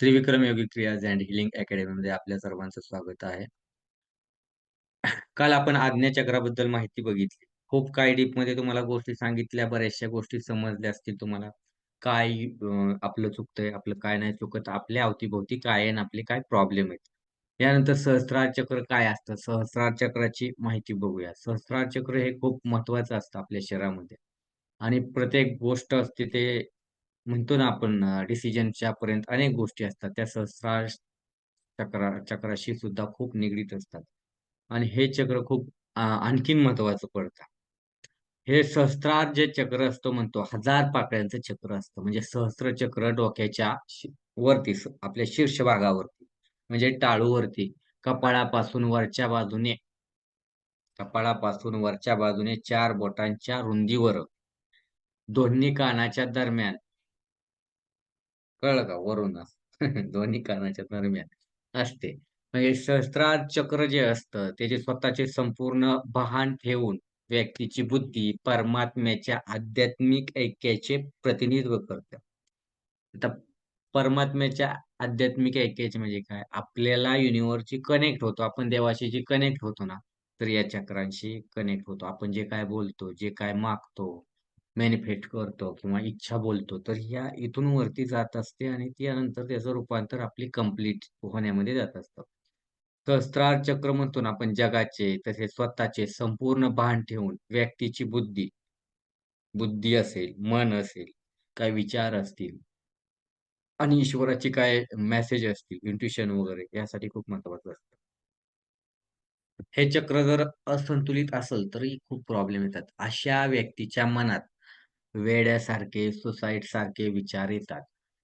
Trivikram Yogi क्रियाज and healing अकॅडमीमध्ये आपल्या सर्वांचं स्वागत आहे. काल आपण आज्ञाचक्राबद्दल माहिती बघितली. खूप काही डीपमध्ये तुम्हाला गोष्टी सांगितल्या, बऱ्याचशा गोष्टी समजल्या असतील तुम्हाला. काय आपलं चुकतंय, आपलं काय नाही चुकत, आपल्या अवतीभोवती काय आहे आणि आपले काय प्रॉब्लेम आहेत. यानंतर सहस्रार चक्र काय असतं? सहस्रार चक्राची माहिती बघूया. सहस्रार चक्र हे खूप महत्वाचं असतं आपल्या शरीरामध्ये आणि प्रत्येक गोष्ट असते ते म्हणतो ना आपण डिसिजनच्या पर्यंत अनेक गोष्टी असतात. त्या सहस्रार चक्रा चक्राशी सुद्धा खूप निगडीत असतात आणि हे चक्र खूप आणखीन महत्वाचं पडतं. हे सहस्त्रार जे चक्र असतं म्हणतो, हजार पाकळ्यांचं चक्र असतं. म्हणजे सहस्र चक्र डोक्याच्या वरती आपल्या शीर्ष भागावरती म्हणजे टाळूवरती कपाळापासून वरच्या बाजूने कपाळापासून वरच्या बाजूने चार बोटांच्या रुंदीवर दोन्ही कानाच्या दरम्यान कळलं का? वरूनच. दोन्ही कानाच्या दरम्यान असते. म्हणजे सहस्त्रार चक्र जे असतं, त्याचे स्वतःचे संपूर्ण बहान ठेवून व्यक्तीची बुद्धी परमात्म्याच्या आध्यात्मिक ऐक्याचे प्रतिनिधित्व करतं. आता परमात्म्याच्या आध्यात्मिक ऐक्याचे म्हणजे काय? आपल्याला युनिव्हर्सची कनेक्ट होतो. आपण देवाशी जी कनेक्ट होतो ना, तर या चक्रांशी कनेक्ट होतो. आपण जे काय बोलतो, जे काय मागतो, मॅनिफेस्ट करतो किंवा इच्छा बोलतो, तर ह्या इथून वरती जात असते आणि त्यानंतर त्याचं रूपांतर आपली कंप्लीट होण्यामध्ये जात असतं. सहस्त्रार चक्र म्हणतो ना आपण जगाचे, तसेच स्वतःचे संपूर्ण भान ठेवून व्यक्तीची बुद्धी, बुद्धी असेल, मन असेल, काय विचार असतील आणि ईश्वराची काय मेसेज असतील, इंट्युशन वगैरे यासाठी खूप महत्त्वाचं असतं. हे चक्र जर असंतुलित असेल, तरी खूप प्रॉब्लेम येतात. अशा व्यक्तीच्या मनात वेड्यासारखे, सुसाईडसारखे विचार येतात.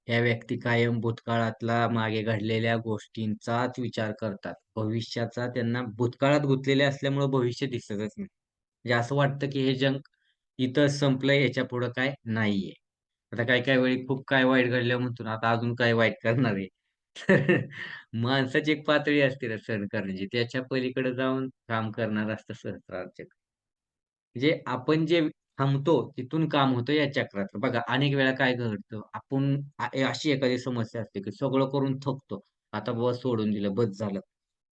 या व्यक्ती कायम भूतकाळातला मागे घडलेल्या गोष्टींचाच विचार करतात. भविष्याचा त्यांना भूतकाळात गुंतलेले असल्यामुळे भविष्य दिसतच नाही. म्हणजे असं वाटतं, की हे जंक इथं संपलंय, याच्यापुढं काय नाहीये. आता काही-काही वेळी खूप काय वाईट घडलं म्हणतो आता अजून काय वाईट करणार आहे. तर माणसाची एक पातळी असते ना सहन करण्याची, त्याच्या पलीकडे जाऊन काम करणार असतं सहस्त्रार म्हणजे आपण जे थांबतो, तिथून काम होतं या चक्रात बघा अनेक वेळा काय घडतं, आपण अशी एखादी समस्या असते, की सगळं करून थकतो. आता बाबा सोडून दिलं, बस झालं.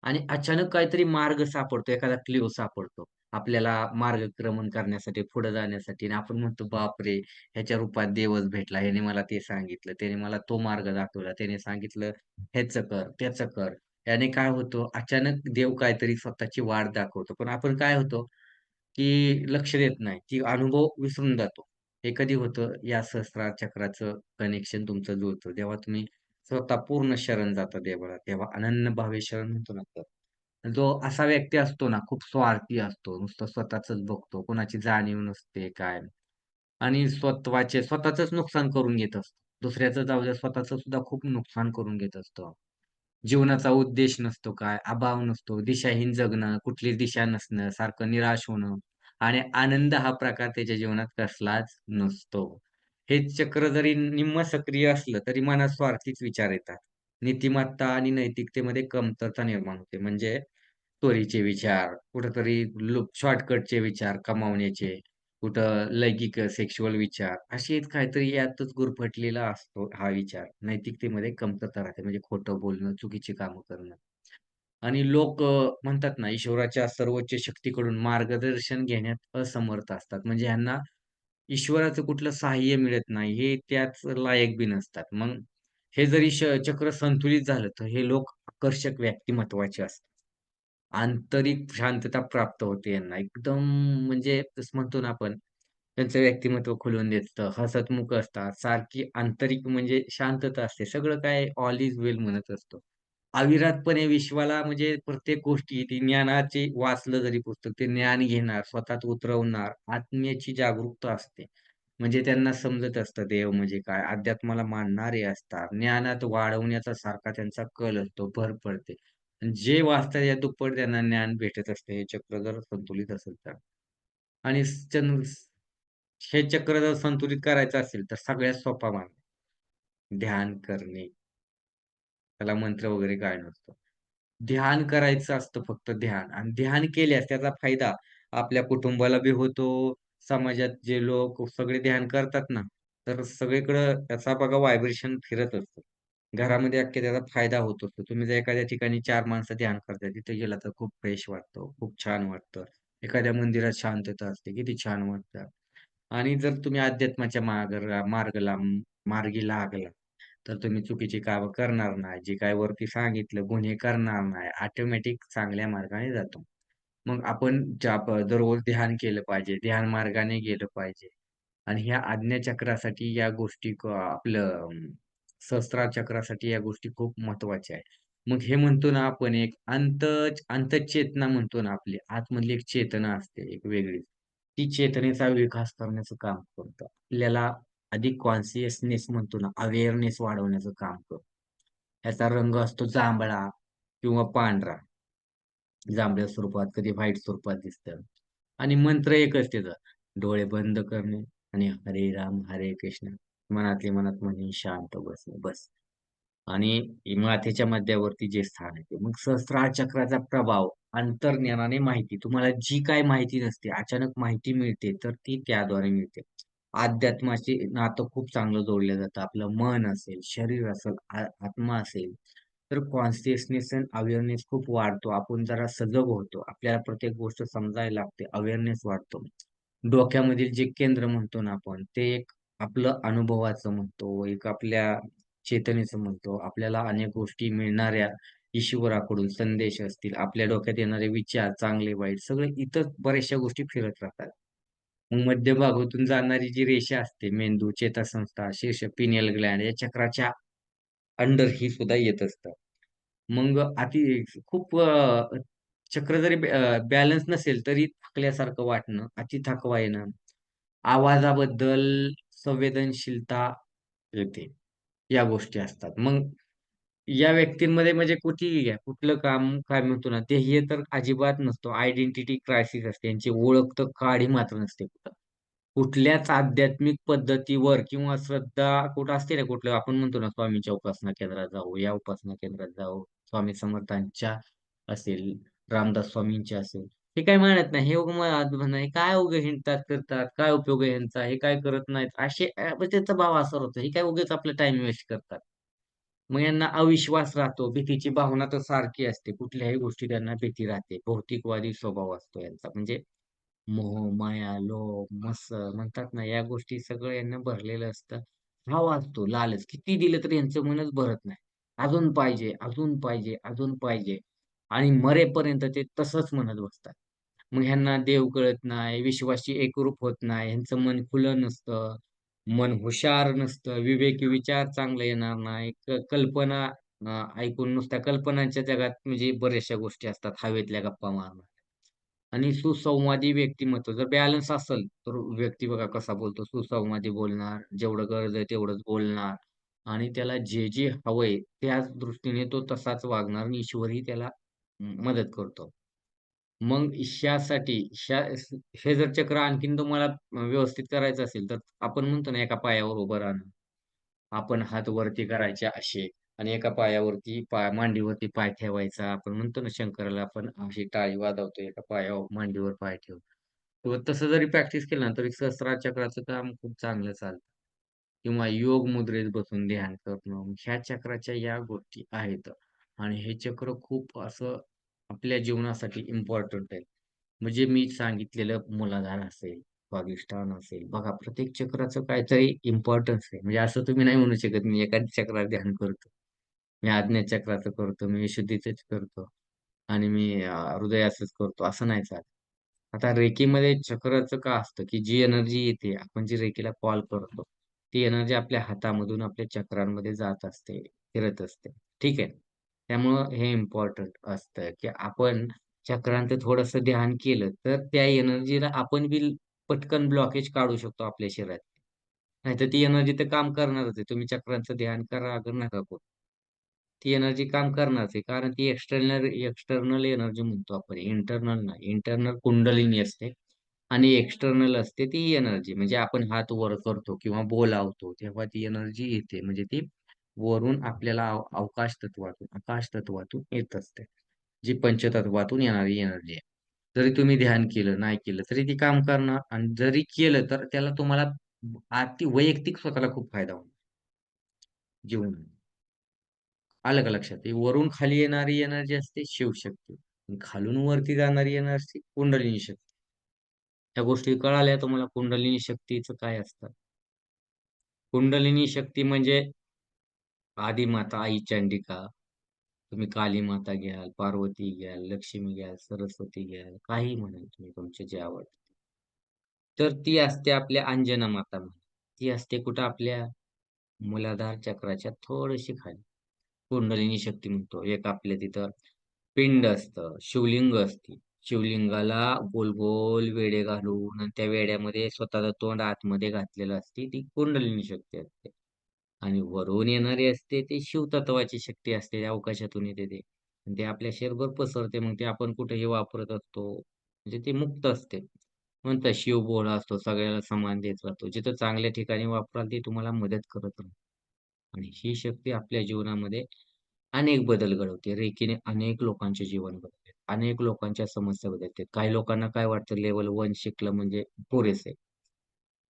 आणि अचानक काहीतरी मार्ग सापडतो, एखादा क्लिओ सापडतो. आपल्याला मार्गक्रमण करण्यासाठी, पुढे जाण्यासाठी आणि आपण म्हणतो, "बापरे! ह्याच्या रूपात देवच भेटला. ह्याने मला ते सांगितलं, त्याने मला तो मार्ग दाखवला, त्याने सांगितलं ह्याचं कर, त्याचं कर." याने काय होतं, अचानक देव काहीतरी स्वतःची वाट दाखवतो. पण आपण काय होतो, की लक्ष देत नाही, की अनुभव विसरून जातो. हे कधी होतं, या सहस्त्रार चक्राचं कनेक्शन तुमचं जुळतं. जेव्हा तुम्ही स्वतः पूर्ण शरण जाता देवाला, तेव्हा अनन्यभावे शरण म्हणतो ना तर. जो असा व्यक्ती असतो ना, खूप स्वार्थी असतो, नुसतं स्वतःचंच बघतो, कोणाची जाणीव नसते काय आणि स्वत्वाचे स्वतःचंच नुकसान करून घेत असतो. दुसऱ्याचं जाऊ द्या, स्वतःचं सुद्धा खूप नुकसान करून घेत असतो. जीवनाचा उद्देश नसतो काय, अभाव नसतो, दिशाहीन जगणं, कुठली दिशा नसणं, सारखं निराश होणं आणि आनंद हा प्रकार त्याच्या जीवनात कसलाच नसतो. हे चक्र जरी निम्म सक्रिय असलं, तरी मनात स्वार्थीच विचार येतात. नीतिमत्ता आणि नैतिकतेमध्ये कमतरता निर्माण होते. म्हणजे चोरीचे विचार, कुठेतरी लूप शॉर्टकटचे विचार कमावण्याचे, कुठं लैंगिक सेक्शुअल विचार, असे काहीतरी यातच गुरफटलेला असतो हा विचार. नैतिकतेमध्ये कमतरता राहते. म्हणजे खोटं बोलणं, चुकीची कामं करणं. आणि लोक अ, म्हणतात ना, ईश्वराच्या सर्वोच्च शक्तीकडून मार्गदर्शन घेण्यात असमर्थ असतात. म्हणजे ह्यांना ईश्वराचं कुठलं सहाय्य मिळत नाही. हे त्याच लायक बी नसतात. मग हे जरी श चक्र संतुलित झालं, तर हे लोक आकर्षक व्यक्तिमत्त्वाचे असतात. आंतरिक शांतता प्राप्त होते यांना. एकदम म्हणजे तसं म्हणतो ना आपण, त्यांचं व्यक्तिमत्व खुलून देतं हसतमुख असतात, सारखी आंतरिक म्हणजे शांतता असते. सगळं काय ऑल इज वेल म्हणत असतो. अविरतपणे विश्वाला म्हणजे प्रत्येक गोष्टी ती ज्ञानाची वाचलं जरी पुस्तक, ते ज्ञान घेणार, स्वतःत उतरवणार, आत्म्याची जागरूकता असते. म्हणजे त्यांना समजत असतं देव म्हणजे काय, अध्यात्माला मानणारे असतात, ज्ञानात वाढवण्याचा सारखा त्यांचा कल असतो, भर पडते. जे वाचतात या दुप्पट त्यांना ज्ञान भेटत असते, हे चक्र जर संतुलित असेल तर. आणि चंद्र हे चक्र जर संतुलित करायचं असेल, तर सगळ्यात सोपा मार्ग ध्यान करणे. त्याला मंत्र वगैरे काय नसतं. ध्यान करायचं असतं फक्त ध्यान आणि ध्यान केल्यास त्याचा फायदा आपल्या कुटुंबाला बी होतो, समाजात जे लोक सगळे ध्यान करतात ना, तर सगळीकडं त्याचा बघा व्हायब्रेशन फिरत असतो घरामध्ये अख्ख्या त्याचा फायदा होत असतो. तुम्ही जर एखाद्या ठिकाणी 4 माणसं ध्यान करताय, तिथे गेला तर खूप फ्रेश वाटतं, खूप छान वाटतं. एखाद्या मंदिरात शांतता असते, किती छान वाटतं. आणि जर तुम्ही अध्यात्माच्या मार्गाला मार्गाला मार्गी लागला, तर तुम्ही चुकीची कामं करणार नाही. जे काही वरती सांगितलं, गुन्हे करणार नाही. ऑटोमॅटिक चांगल्या मार्गाने जातो. मग आपण जाप दररोज ध्यान केलं पाहिजे, ध्यान मार्गाने गेलं पाहिजे. आणि ह्या आज्ञाचक्रासाठी या गोष्टी क आपलं अं, चक्रासाठी या गोष्टी खूप महत्त्वाच्या आहेत. मग हे म्हणतो ना आपण एक अंत अंतचेतना म्हणतो ना आपली आतमधली एक चेतना असते एक वेगळी. ती चेतनेचा विकास करण्याचं काम करतं. आपल्याला अधिक कॉन्सियसनेस म्हणतो ना, अवेअरनेस वाढवण्याचं काम करतो ह्याचा रंग असतो जांभळा किंवा पांढरा. जांभळ्या स्वरूपात, कधी व्हाईट स्वरूपात दिसतं. आणि मंत्र एकच त्याचं डोळे बंद करणे आणि हरे राम, हरे कृष्ण मनातली मनात म्हणजे शांत बसणे, बस. आणि माथेच्या मध्यावरती जे स्थान आहे ते. मग सहस्रार चक्राचा प्रभाव अंतर्ज्ञानाने माहिती तुम्हाला जी काय माहिती नसते, अचानक माहिती मिळते, तर ती त्याद्वारे मिळते. अध्यात्माशी नातं खूप चांगलं जोडलं जातं. आपलं मन असेल, शरीर असेल, आत्मा असेल, तर कॉन्शियसनेस अँड अवेअरनेस खूप वाढतो. आपण जरा सजग होतो. आपल्याला प्रत्येक गोष्ट समजायला लागते. अवेअरनेस वाढतो. डोक्यामधील जे केंद्र म्हणतो ना आपण, ते एक आपलं अनुभवाचं म्हणतो, एक आपल्या चेतनेचं म्हणतो. आपल्याला अनेक गोष्टी मिळणाऱ्या ईश्वराकडून संदेश असतील, आपल्या डोक्यात येणारे विचार चांगले वाईट सगळे इतर बऱ्याचशा गोष्टी फिरत राहतात. मग मध्यभागातून जाणारी जी रेषा असते मेंदू, चेतासंस्था, शीर्ष पिनियल ग्लँड या चक्राच्या अंडर ही सुद्धा येत असतं. मग अति खूप चक्र जरी बॅलन्स नसेल तरी थकल्यासारखं वाटणं, अति थकवा येणं, आवाजाबद्दल संवेदनशीलता येते. या गोष्टी असतात. मग या व्यक्तींमध्ये म्हणजे कुठेही घ्या, कुठलं काम काय म्हणतो ना, ते हे तर अजिबात नसतो. आयडेंटिटी क्रायसिस असते. यांची ओळख तर काढी मात्र नसते कुठं. कुठल्याच आध्यात्मिक पद्धतीवर किंवा श्रद्धा कुठं असते ना, कुठलं आपण म्हणतो ना, स्वामीच्या उपासना केंद्रात जाऊ, या उपासना केंद्रात जाऊ, स्वामी समर्थांच्या असेल, रामदास स्वामींच्या असेल. हे काय म्हणत नाही. हे उगं हे काय उगे हिंडतात, करतात, काय उपयोग आहे यांचा हे काय करत नाहीत. असे म्हणजे त्याचा भाव असा होतो. हे काय उगेच आपला टाइम वेस्ट करतात. मग यांना अविश्वास राहतो, भीतीची भावना तर सारखी असते. कुठल्याही गोष्टी त्यांना भीती राहते. भौतिकवादी स्वभाव असतो यांचा. म्हणजे मोह, माया, लो मस म्हणतात ना, या गोष्टी सगळं यांना भरलेलं असतं. हा असतो, लालच. किती दिलं तरी यांचं मनच भरत नाही. अजून पाहिजे, अजून पाहिजे, अजून पाहिजे आणि मरेपर्यंत ते तसंच म्हणत बसतात. मग ह्यांना देव कळत नाही, विश्वाशी एकरूप होत नाही, ह्यांचं मन खुलं नसतं, मन हुशार नसतं, विवेकी विचार चांगला येणार नाही, कल्पना ऐकून नुसत्या कल्पनांच्या जगात म्हणजे बऱ्याचशा गोष्टी असतात, हवेतल्या गप्पा मारणार आणि सुसंवादी व्यक्तिमत्व जर बॅलन्स असेल, तर व्यक्ती बघा कसा बोलतो, सुसंवादी बोलणार, जेवढं गरज आहे तेवढंच बोलणार आणि त्याला जे, जे हवंय त्याच दृष्टीने तो तसाच वागणार आणि ईश्वरही त्याला मदत करतो. मग ह्यासाठी ह्या हे जर चक्र आणखीन तुम्हाला व्यवस्थित करायचं असेल, तर आपण म्हणतो ना एका पायावर उभं राहणं. आपण हात वरती करायचे असे आणि एका पायावरती पाय मांडीवरती पाय ठेवायचा. आपण म्हणतो ना शंकराला आपण अशी टाळी वाजवतो, एका पायावर मांडीवर पाय ठेवू किंवा तसं जरी प्रॅक्टिस केलं ना, तरी सहस्रा चक्राचं काम खूप चांगलं चालतं. किंवा योग मुद्रेत बसून ध्यान करणं. ह्या चक्राच्या या गोष्टी आहेत. आणि हे चक्र खूप असं आपल्या जीवनासाठी इम्पॉर्टंट आहे. म्हणजे मी सांगितलेलं मुलाधार असेल, स्वाधिष्ठान असेल. बघा प्रत्येक चक्राचं काहीतरी इम्पॉर्टन्स आहे. म्हणजे असं तुम्ही नाही म्हणू शकत, मी एका चक्रात ध्यान करतो. मी आज्ञा चक्राचं करतो, मी विशुद्धीचंच करतो आणि मी अ, हृदयाचंच करतो, असं नाही चालत. आता रेकीमध्ये चक्राचं का असतं, की जी एनर्जी येते, आपण जी रेकीला कॉल करतो, ती एनर्जी आपल्या हातामधून आपल्या चक्रांमध्ये जात असते, फिरत असते. ठीक आहे. त्यामुळं हे इम्पॉर्टंट असतं, की आपण चक्रांचं थोडंसं ध्यान केलं, तर त्या एनर्जीला आपण बी पटकन ब्लॉकेज काढू शकतो आपल्या शरीरात. नाहीतर ती एनर्जी तर काम करणारच आहे. तुम्ही चक्रांचं ध्यान करा, अगर नका करू. ती एनर्जी काम करणारच आहे. कारण ती एक्सटर्नल एक्सटर्नल एनर्जी म्हणतो आपण. इंटरनल नाही. इंटरनल कुंडलिनी असते आणि एक्सटर्नल असते ती एनर्जी. म्हणजे आपण हात वर करतो किंवा बोलावतो, तेव्हा ती एनर्जी येते. म्हणजे ती वरून आपल्याला अवकाश तत्वातून, आकाश तत्वातून येत असते. जी पंचतत्वातून येणारी एनर्जी आहे. जरी तुम्ही ध्यान केलं, नाही केलं, तरी ती काम करणार आणि जरी केलं, तर त्याला तुम्हाला अति वैयक्तिक स्वतःला खूप फायदा होणार जीवन आलं का लक्षात? वरून खाली येणारी एनर्जी असते शिवशक्ती. खालून वरती जाणारी एनर्जी कुंडलिनी शक्ती. त्या गोष्टी कळाल्या तुम्हाला कुंडलिनी शक्तीचं काय असतं? कुंडलिनी शक्ती म्हणजे आदिमाता आई चंडिका, तुम्ही काली माता घ्याल, पार्वती घ्याल, लक्ष्मी घ्याल, सरस्वती घ्याल, काही म्हणाल तुम्ही तुमचे जे आवडते. तर ती असते आपल्या अंजना माता ती असते कुठं आपल्या मूलाधार चक्राच्या थोडीशी खाली. कुंडलिनी शक्ती म्हणतो. एक आपल्या तिथं पिंड असतं, शिवलिंग असते. शिवलिंगाला गोल-गोल वेडे घालून आणि त्या वेड्यामध्ये स्वतःचं तोंड आतमध्ये घातलेलं असते, ती कुंडलिनी शक्ती असते. आणि वरून येणारी असते ती शिवतत्वाची शक्ती असते, अवकाशातून येते ते. ते आपल्या शरीरभर पसरते. मग ते आपण कुठेही वापरत असतो. म्हणजे ते मुक्त असते. म्हणतात शिव भोळा असतो, सगळ्याला समान देत राहतो. जिथं चांगल्या ठिकाणी वापराल ती तुम्हाला मदत करत राहते. आणि ही शक्ती आपल्या जीवनामध्ये अनेक बदल घडवते. रेकीने अनेक लोकांचे जीवन बदलते. अनेक लोकांच्या समस्या बदलते. काही लोकांना काय वाटतं लेवल वन शिकलं म्हणजे पुरेसे.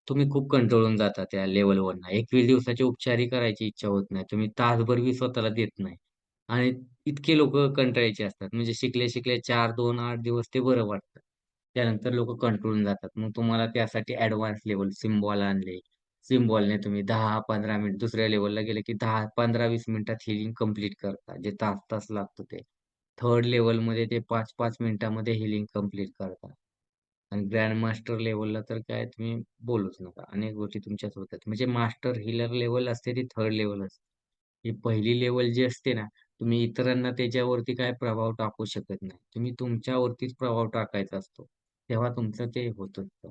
तुम्ही खूप कंटाळून जाता त्या लेव्हल 1 21 दिवसाचे उपचारही करायची इच्छा होत नाही. तुम्ही तासभर बी स्वतःला देत नाही. आणि इतके लोकं कंटाळायचे असतात. म्हणजे शिकल्या-शिकल्या 4, 2, 8 दिवस ते बरं वाटतं. त्यानंतर लोकं कंटाळून जातात. मग तुम्हाला त्यासाठी ऍडव्हान्स लेव्हल सिम्बॉल आणले. सिम्बॉलने तुम्ही 10-15 मिनिट दुसऱ्या लेव्हलला गेले, की 10 15-20 मिनिटात हीलिंग कंप्लीट करता. जे तास-तास लागतं ते. थर्ड लेव्हलमध्ये ते 5-5 मिनिटामध्ये हीलिंग कंप्लीट करता. आणि ग्रँड मास्टर लेवलला तर काय तुम्ही बोलूच नका. अनेक गोष्टी तुमच्याच होतात. म्हणजे मास्टर हिलर लेवल असते ती थर्ड लेवल असते. ही पहिली लेवल जी असते ना, तुम्ही इतरांना त्याच्यावरती काय प्रभाव टाकू शकत नाही. तुम्ही तुमच्यावरतीच प्रभाव टाकायचा असतो. तेव्हा तुमचं ते होत असतं.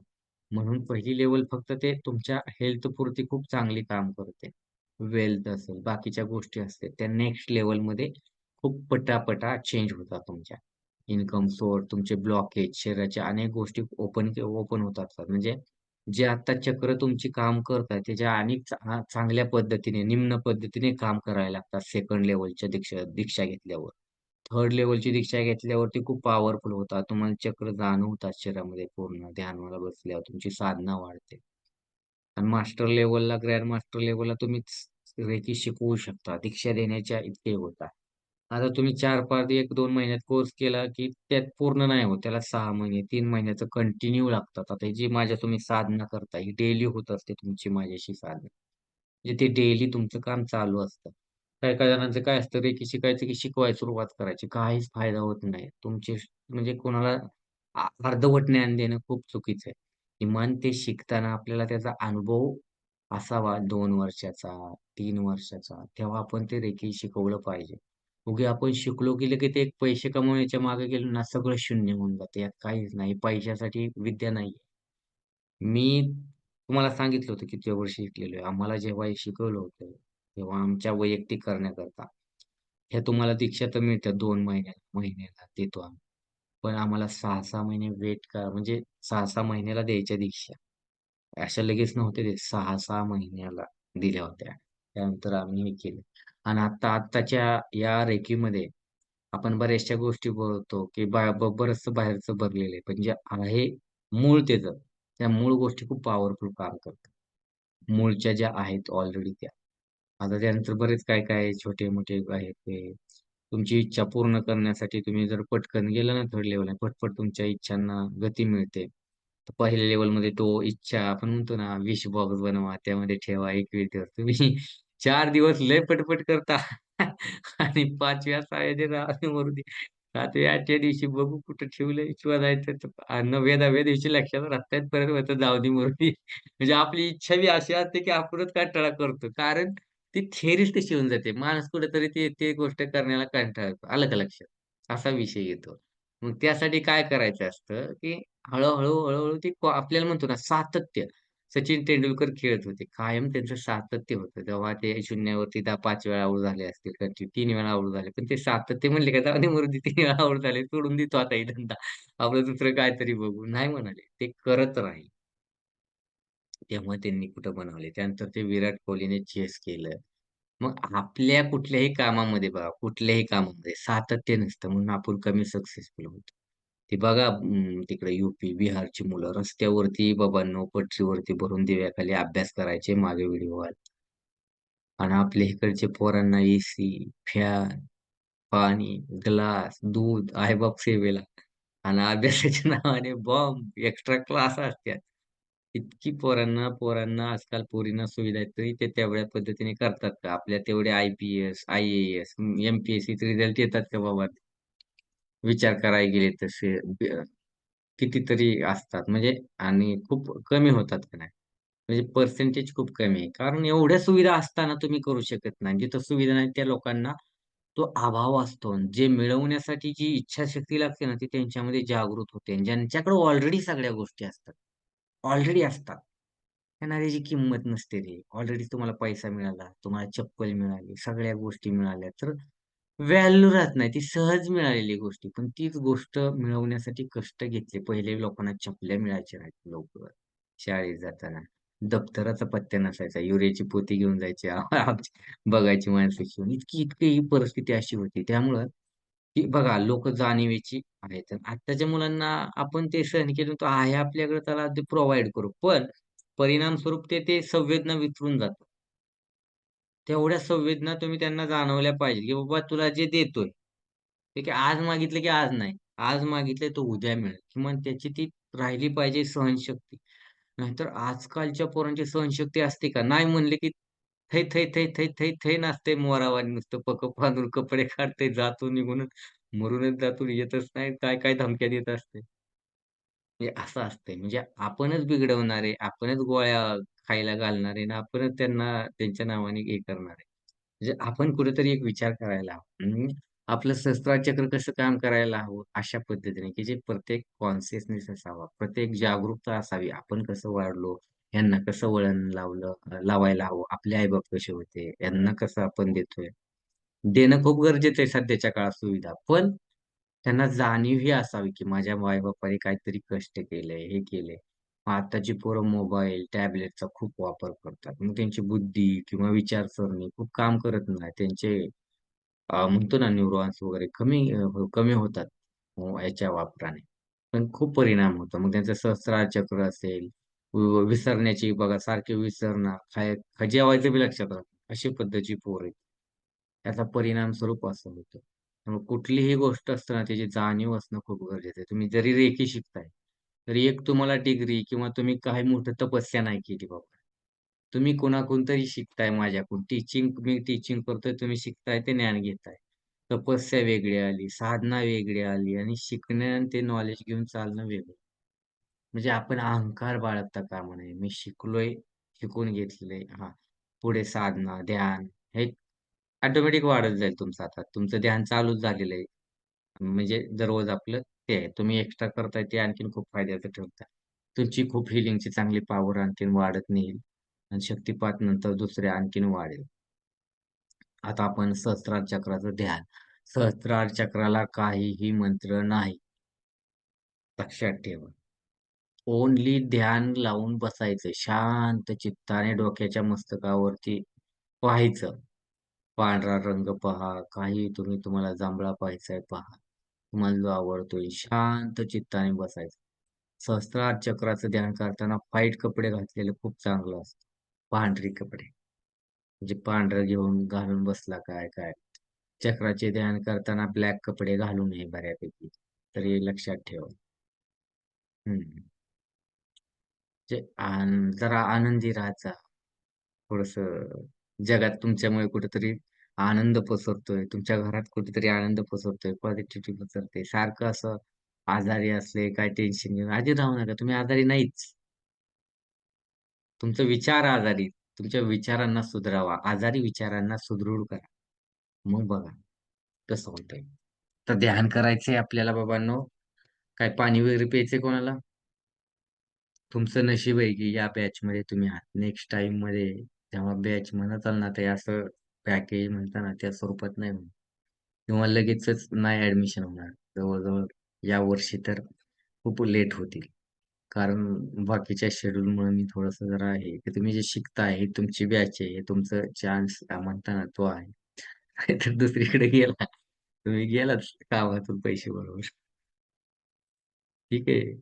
म्हणून पहिली लेवल फक्त ते तुमच्या हेल्थपुरती खूप चांगली काम करते. वेल्थ असेल, बाकीच्या गोष्टी असतील, त्या नेक्स्ट लेवलमध्ये खूप पटापटा चेंज होतात तुमच्या. इन्कम सोर्स, तुमचे ब्लॉकेज, शरीराच्या अनेक गोष्टी ओपन ओपन होत असतात. म्हणजे जे आता चक्र तुमची काम करत आहेत, त्याच्या अनेक चांगल्या पद्धतीने, निम्न पद्धतीने काम करायला लागतात सेकंड लेवलच्या दीक्षा दीक्षा घेतल्यावर. थर्ड लेवलची दीक्षा घेतल्यावरती खूप पॉवरफुल होतात. तुम्हाला चक्र जाणवतात शरीरामध्ये पूर्ण ध्यानाला बसल्यावर तुमची साधना वाढते. आणि मास्टर लेवलला ग्रँड मास्टर लेवलला तुम्ही रेकी शिकवू शकता. दीक्षा देण्याच्या इतके होतात. आता तुम्ही 4-5 1-2 महिन्यात कोर्स केला, की त्यात पूर्ण नाही होत. त्याला सहा महिने, तीन महिन्याचं कंटिन्यू लागतात. आता जी माझ्या तुम्ही साधना करता, ही डेली होत असते तुमची माझ्याशी साधना. म्हणजे ते डेली तुमचं काम चालू असतं. काही-काही जणांचं काय असतं रेकी शिकायचं, की शिकवायला सुरुवात करायची. काहीच फायदा होत नाही. तुमचे म्हणजे कोणाला अर्धवट ज्ञान देणं खूप चुकीचं आहे. किमान ते शिकताना आपल्याला त्याचा अनुभव असावा दोन वर्षाचा, तीन वर्षाचा, तेव्हा आपण ते रेकी शिकवलं पाहिजे. उगे आपण शिकलो की लगेच ते पैसे कमवण्याच्या मागे गेलो ना, सगळं शून्य होऊन जाते यात काहीच नाही. पैशासाठी विद्या नाहीये. मी तुम्हाला सांगितलं होतं किती वर्ष शिकलेलो आहे. आम्हाला जेव्हा हे शिकवलं होतं, तेव्हा आमच्या वैयक्तिक करण्याकरता. ह्या तुम्हाला दीक्षा तर मिळतात दोन महिन्या महिन्याला देतो आम्ही. पण आम्हाला 6-6 महिने वेट करा म्हणजे 6-6 महिन्याला द्यायच्या दीक्षा. अशा लगेच नव्हते ते सहा सहा महिन्याला दिल्या होत्या. त्यानंतर आम्ही हे केलं. आणि आता आत्ताच्या या रेकीमध्ये आपण बऱ्याचशा गोष्टी बोलतो, की बा बरचसं बाहेरचं भरलेलं आहे. पण जे आहे मूळ त्याचं, त्या मूळ गोष्टी खूप पॉवरफुल काम करतात. मूळच्या ज्या आहेत ऑलरेडी त्या. आता त्यानंतर बरेच काय-काय छोटे-मोठे आहेत ते. तुमची इच्छा पूर्ण करण्यासाठी तुम्ही जर पटकन गेला ना थर्ड लेवल पटपट तुमच्या इच्छांना गती मिळते. तर पहिल्या लेवलमध्ये तो इच्छा आपण म्हणतो ना, विश बॉक्स बनवा, त्यामध्ये ठेवा एक वेळ तुम्ही चार दिवस लय पटपट करता आणि 5व्या 6व्या राहू दे. 7व्या-8व्या दिवशी बघू कुठं ठेवलं शोधायचं तर अ, 9व्या-10व्या दिवशी लक्षात राहतायत परत होतं जाऊ दे म्हणजे आपली इच्छा बी अशी असते, की आपणच कंटाळा करतो. कारण ती थेरीच तशी होऊन जाते. माणूस कुठेतरी ते ते गोष्ट करण्याला कंटाळतो. आलं का लक्षात? असा विषय येतो. मग त्यासाठी काय करायचं असतं, की हळूहळू हळूहळू ती ते आपल्याला म्हणतो ना सातत्य. सचिन तेंडुलकर खेळत होते. कायम त्यांचं सातत्य होतं. जेव्हा ते शून्यावरती 10-5 वेळा आऊट झाले असतील, कधी तीन वेळा आउट झाले. पण ते सातत्य म्हणले का जाऊ मुरुदी तीन वेळा आऊट झाले, सोडून देतो आता ही धंदा. आपलं दुसरं काहीतरी बघू. नाही म्हणाले. ते करत राहील. तेव्हा त्यांनी कुठं बनवले. त्यानंतर ते विराट कोहलीने चेस केलं. मग आपल्या कुठल्याही कामामध्ये बघा, कुठल्याही कामामध्ये सातत्य नसतं म्हणून आपण कमी सक्सेसफुल होतो. ते बघा तिकडे युपी बिहारची मुलं रस्त्यावरती बाबांनो, पटरीवरती भरून दिव्याखाली अभ्यास करायचे. मागे व्हिडिओ आणि आपल्या इकडचे पोरांना एसी, फॅन, पाणी, ग्लास, दूध, आई-बाप सेवेला आणि अभ्यासाच्या नावाने बॉम्ब, एक्स्ट्रा क्लास असतात. इतकी पोरांना पोरांना आजकाल पोरींना सुविधा आहेत, तरी ते तेवढ्या पद्धतीने करतात का? आपल्या तेवढे आय-पी-एस, आय-ए-एस, एम-पी-एस-सीचे रिझल्ट येतात का बाबा? विचार करायला गेले तसे कितीतरी असतात म्हणजे आणि खूप कमी होतात का नाही. म्हणजे पर्सेंटेज खूप कमी आहे. कारण एवढ्या सुविधा असताना तुम्ही करू शकत नाही. जिथं सुविधा नाही त्या लोकांना तो अभाव असतो. आणि जे मिळवण्यासाठी जी इच्छाशक्ती लागते ना, ती त्यांच्यामध्ये जागृत होते. ज्यांच्याकडे ऑलरेडी सगळ्या गोष्टी असतात. ऑलरेडी असतात. त्यांना त्याची किंमत नसते रे. ऑलरेडी तुम्हाला पैसा मिळाला, तुम्हाला चप्पल मिळाली, सगळ्या गोष्टी मिळाल्या, तर व्हॅल्यू राहत नाही. ती सहज मिळालेली गोष्टी. पण तीच गोष्ट मिळवण्यासाठी कष्ट घेतले. पहिले लोकांना चपल्या मिळायच्या नाहीत लवकर शाळेत जाताना. दप्तराचा पत्ता नसायचा. युरियाची पोती घेऊन जायचे. बघायची माणसं घेऊन. इतकी इतकी ही परिस्थिती अशी होती. त्यामुळं की बघा लोक जाणीवेची आहेत. आत्ताच्या मुलांना आपण ते सहन केलं तो आहे आपल्याकडे त्याला ते प्रोव्हाइड करू. पण परिणामस्वरूप ते ते संवेदना विसरून जातात. तेवढ्या संवेदना तुम्ही त्यांना जाणवल्या पाहिजे, की बाबा तुला जे देतोय, ठीक की आज मागितलं की आज नाही. आज मागितले तर उद्या मिळेल. किमान त्याची ती राहिली पाहिजे सहनशक्ती. नाहीतर आजकालच्या पोरांची सहनशक्ती असते का? नाही म्हणले की थै, थै, थै, थै, थै, थै नाचते मोरावानी नुसतं पकं बांधून कपडे काढते, जातो निघून, मरूनच जातो, येतच नाही. काय काय धमक्या देत असते. म्हणजे असं असतंय. म्हणजे आपणच बिघडवणारे, आपणच गोळ्या खायला घालणार आहे आणि परत त्यांना त्यांच्या नावाने हे करणार आहे म्हणजे आपण कुठेतरी एक विचार करायला हवा. आपलं शस्त्राचक्र कसं काम करायला हवं, अशा पद्धतीने, की जे प्रत्येक कॉन्शियसनेस असावा, प्रत्येक जागरूकता असावी. आपण कसं वाढलो, यांना कसं वळण लावलं लावायला हवं, आपले आईबाप कसे होते, यांना कसं आपण देतोय. देणं खूप गरजेचं आहे सध्याच्या काळात सुविधा. पण त्यांना जाणीव ही असावी, की माझ्या आई-बापांनी काहीतरी कष्ट केले हे केलंय. आताची पोरं मोबाईल, टॅबलेटचा खूप वापर करतात. मग त्यांची बुद्धी किंवा विचारसरणी खूप काम करत नाही. त्यांचे अ, म्हणतो ना न्यूरॉन्स वगैरे कमी अ, कमी होतात हो, याच्या वापराने. पण खूप परिणाम होतो. मग त्यांचं सहस्रार चक्र असेल, विसरण्याची बघा सारखे विसरणार काय जेवायचं बी लक्षात राहत नाही. अशी पद्धतची पोर आहेत. त्याचा परिणाम स्वरूप असं होतं. त्यामुळे कुठलीही गोष्ट असताना त्याची जाणीव असणं खूप गरजेचं आहे. तुम्ही जरी रेखी शिकताय, तरी एक तुम्हाला डिग्री किंवा तुम्ही काही मोठं तपस्या नाही केली बाबा. तुम्ही कोणाकडून तरी शिकताय माझ्याकडून. टीचिंग मी टीचिंग करतोय, तुम्ही शिकताय ते ज्ञान घेताय. तपस्या वेगळी आली, साधना वेगळी आली आणि शिकणं आणि ते नॉलेज घेऊन चालणं वेगळं. म्हणजे आपण अहंकार बाळगता का म्हणे मी शिकलोय, शिकून घेतलंय. हा पुढे साधना, ध्यान हे ऑटोमॅटिक वाढत जाईल तुमचं आता. तुमचं ध्यान चालूच झालेलं आहे. म्हणजे दररोज आपलं ते आहे. तुम्ही एक्स्ट्रा करताय ते आणखीन खूप फायद्याचं ठरतं. तुमची खूप हिलिंगची चांगली पॉवर आणखीन वाढत नेईल आणि शक्तिपात नंतर दुसरे आणखीन वाढेल. आता आपण सहस्त्रार चक्राचं ध्यान. सहस्त्रार चक्राला काहीही मंत्र नाही. लक्षात ठेवा. ओन्ली ध्यान लावून बसायचं. शांत चित्ताने डोक्याच्या मस्तकावरती पाहायचं. पांढरा रंग पहा, काही तुम्ही तुम्हाला जांभळा पाहायचाय पहा. तुम्हाला जो आवडतोय शांत चित्ताने बसायचं. सहस्त्रार चक्राचं ध्यान करताना व्हाईट कपडे घातलेले खूप चांगलं असतं. पांढरे कपडे. म्हणजे पांढरं घेऊन घालून बसला काय, काय. चक्राचे ध्यान करताना ब्लॅक कपडे घालू नये बऱ्यापैकी. तर हे लक्षात ठेवा. हम्म जे आन जरा आनंदी राहायचा थोडस जगात तुमच्यामुळे कुठेतरी आनंद पसरतोय. तुमच्या घरात कुठेतरी आनंद पसरतोय, पॉझिटिव्हिटी पसरते. सारखं असं आजारी असले, काय टेन्शन घेऊन आधी राहू नका. तुम्ही आजारी नाहीच. तुमचं विचार आजारी तुमच्या विचारांना सुधरावा. आजारी विचारांना सुदृढ करा. मग बघा कसं होतंय. तर ध्यान करायचंय आपल्याला बाबांनो. काय पाणी वगैरे प्यायचंय कोणाला? तुमचं नशीब आहे, की या बॅचमध्ये तुम्ही आहात. नेक्स्ट टाईममध्ये जेव्हा बॅच म्हणत ना, ते असं पॅकेज म्हणता ना, त्या स्वरूपात नाही होणार किंवा लगेचच नाही ॲडमिशन होणार. जवळजवळ या वर्षी तर खूप लेट होतील. कारण बाकीच्या शेड्यूलमुळे मी थोडंसं जरा आहे की तुम्ही जे शिकताय, हे तुमची बॅच आहे. हे तुमचं चान्स म्हणता ना, तो आहे. नाहीतर दुसरीकडे गेला, तुम्ही गेलाच कामातून पैसे बरोबर. ठीक आहे.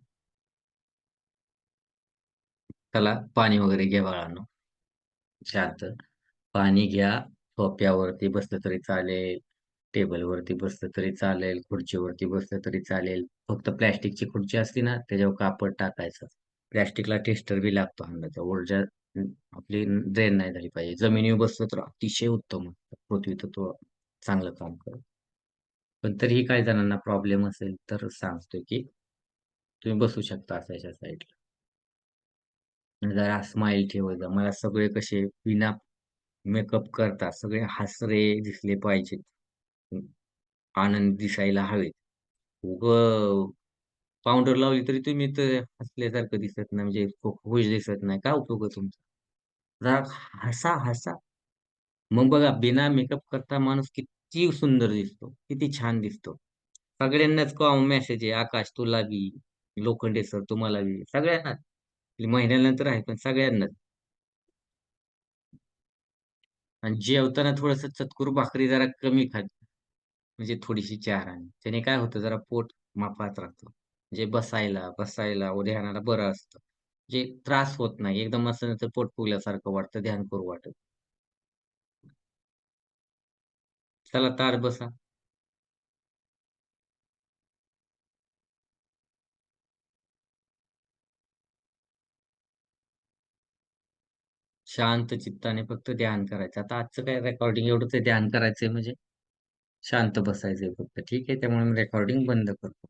चला पाणी वगैरे घ्या बाळांनो. शांत. पाणी घ्या, सोफ्यावरती बसलं तरी चालेल, टेबलवरती बसलं तरी चालेल, खुर्चीवरती बसलं तरी चालेल. फक्त प्लॅस्टिकची खुर्ची असते ना, त्याच्यावर कापड टाकायचं. प्लॅस्टिकला टेस्टर बी लागतो अंगाचा. ऊर्जा आपली ड्रेन नाही झाली पाहिजे. जमिनीवर बसलं तर अतिशय उत्तम असतं. पृथ्वी तत्व चांगलं काम करतं. पण तरीही काही जणांना प्रॉब्लेम असेल तर सांगतोय, की तुम्ही बसू शकता अशा साईडला. जरा स्माइल ठेवायचा. मला सगळे कसे विना मेकअप करता सगळे हसरे दिसले पाहिजेत. आनंद दिसायला हवेत. उग पावडर लावली तरी तुम्ही तर हसल्यासारखं दिसत नाही, म्हणजे खुश दिसत नाही. काय उपयोग तुमचा? जरा हसा, हसा. मग बघा बिना मेकअप करता माणूस किती सुंदर दिसतो, किती छान दिसतो. सगळ्यांनाच कॉम मेसेज आहे, "आकाश तुला बी, लोखंडे सर तुम्हाला बी." सगळ्यांनाच. महिन्यानंतर आहे, पण सगळ्यांनाच. आणि जेवताना थोडस चतकोर भाकरी जरा कमी खात म्हणजे थोडीशी चाराने. त्याने काय होतं जरा पोट मापात राहतं. जे बसायला, बसायला व ध्यानाला बरं असतं. जे त्रास होत नाही. एकदम असं तर पोट फुगल्यासारखं वाटतं, ध्यान करू वाटत. चला तार बसा. शांत चित्ताने फक्त ध्यान करायचं. आता आजचं काय रेकॉर्डिंग एवढंच ध्यान करायचंय म्हणजे शांत बसायचंय फक्त. ठीक आहे. त्यामुळे मी रेकॉर्डिंग बंद करतो.